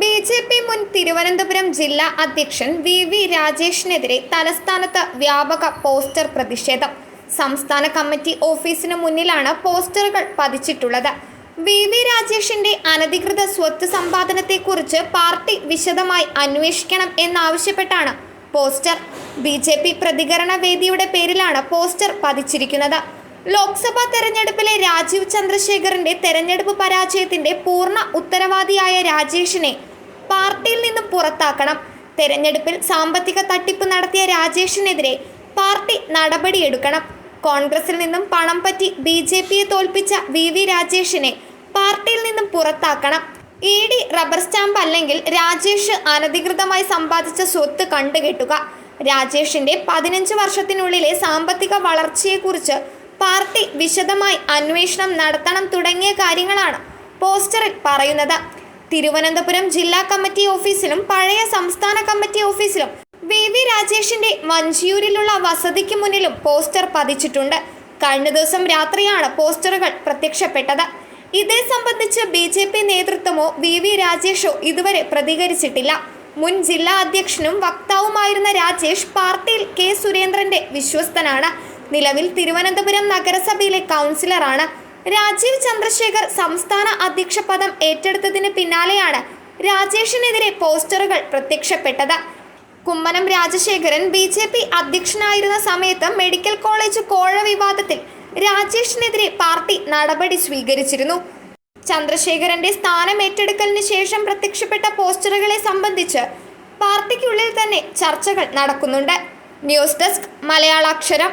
B J P മുൻ തിരുവനന്തപുരം ജില്ലാ അധ്യക്ഷൻ വി വി രാജേഷിനെതിരെ തലസ്ഥാനത്ത് വ്യാപക പോസ്റ്റർ പ്രതിഷേധം. സംസ്ഥാന കമ്മിറ്റി ഓഫീസിന് മുന്നിലാണ് പോസ്റ്ററുകൾ പതിച്ചിട്ടുള്ളത്. വി വി രാജേഷിന്റെ അനധികൃത സ്വത്ത് സമ്പാദനത്തെക്കുറിച്ച് പാർട്ടി വിശദമായി അന്വേഷിക്കണം എന്നാവശ്യപ്പെട്ടാണ് പോസ്റ്റർ. ബി ജെ പി പ്രതികരണ വേദിയുടെ പേരിലാണ് പോസ്റ്റർ പതിച്ചിരിക്കുന്നത്. ലോക്സഭാ തെരഞ്ഞെടുപ്പിലെ രാജീവ് ചന്ദ്രശേഖറിന്റെ തെരഞ്ഞെടുപ്പ് പരാജയത്തിന്റെ പൂർണ ഉത്തരവാദിയായ രാജേഷിനെ പാർട്ടിയിൽ നിന്നും പുറത്താക്കണം. തെരഞ്ഞെടുപ്പിൽ സാമ്പത്തിക തട്ടിപ്പ് നടത്തിയ രാജേഷിനെതിരെ പാർട്ടി നടപടിയെടുക്കണം. കോൺഗ്രസിൽ നിന്നും പണം പറ്റി ബി ജെ പിയെ തോൽപ്പിച്ച വി വി രാജേഷിനെ പാർട്ടിയിൽ നിന്നും പുറത്താക്കണം. ഇ ഡി റബ്ബർ സ്റ്റാമ്പ് അല്ലെങ്കിൽ രാജേഷ് അനധികൃതമായി സമ്പാദിച്ച സ്വത്ത് കണ്ടുകെട്ടുക. രാജേഷിന്റെ പതിനഞ്ച് വർഷത്തിനുള്ളിലെ സാമ്പത്തിക വളർച്ചയെക്കുറിച്ച് പാർട്ടി വിശദമായി അന്വേഷണം നടത്തണം തുടങ്ങിയ കാര്യങ്ങളാണ് പോസ്റ്ററിൽ പറയുന്നത്. തിരുവനന്തപുരം ജില്ലാ കമ്മിറ്റി ഓഫീസിലും പഴയ സംസ്ഥാന കമ്മിറ്റി ഓഫീസിലും വി വി രാജേഷിന്റെ മഞ്ചിയൂരിലുള്ള വസതിക്ക് മുന്നിലും പോസ്റ്റർ പതിച്ചിട്ടുണ്ട്. കഴിഞ്ഞ ദിവസം രാത്രിയാണ് പോസ്റ്ററുകൾ പ്രത്യക്ഷപ്പെട്ടത്. ഇതേ സംബന്ധിച്ച് ബി ജെ പി നേതൃത്വമോ വി വി രാജേഷോ ഇതുവരെ പ്രതികരിച്ചിട്ടില്ല. മുൻ ജില്ലാ അധ്യക്ഷനും വക്താവുമായിരുന്ന രാജേഷ് പാർട്ടിയിൽ കെ സുരേന്ദ്രന്റെ വിശ്വസ്തനാണ്. നിലവിൽ തിരുവനന്തപുരം നഗരസഭയിലെ കൗൺസിലറാണ്. രാജീവ് ചന്ദ്രശേഖർ സംസ്ഥാന അധ്യക്ഷ പദം ഏറ്റെടുത്തതിന് പിന്നാലെയാണ് രാജേഷിനെതിരെ പോസ്റ്ററുകൾ പ്രത്യക്ഷപ്പെട്ടത്. Kummanam Rajasekharan B J P അധ്യക്ഷനായിരുന്ന സമയത്ത് മെഡിക്കൽ കോളേജ് കോഴ വിവാദത്തിൽ രാജേഷിനെതിരെ പാർട്ടി നടപടി സ്വീകരിച്ചിരുന്നു. ചന്ദ്രശേഖരന്റെ സ്ഥാനം ഏറ്റെടുക്കലിന് ശേഷം പ്രത്യക്ഷപ്പെട്ട പോസ്റ്ററുകളെ സംബന്ധിച്ച് പാർട്ടിക്കുള്ളിൽ തന്നെ ചർച്ചകൾ നടക്കുന്നുണ്ട്. News desk മലയാളാക്ഷരം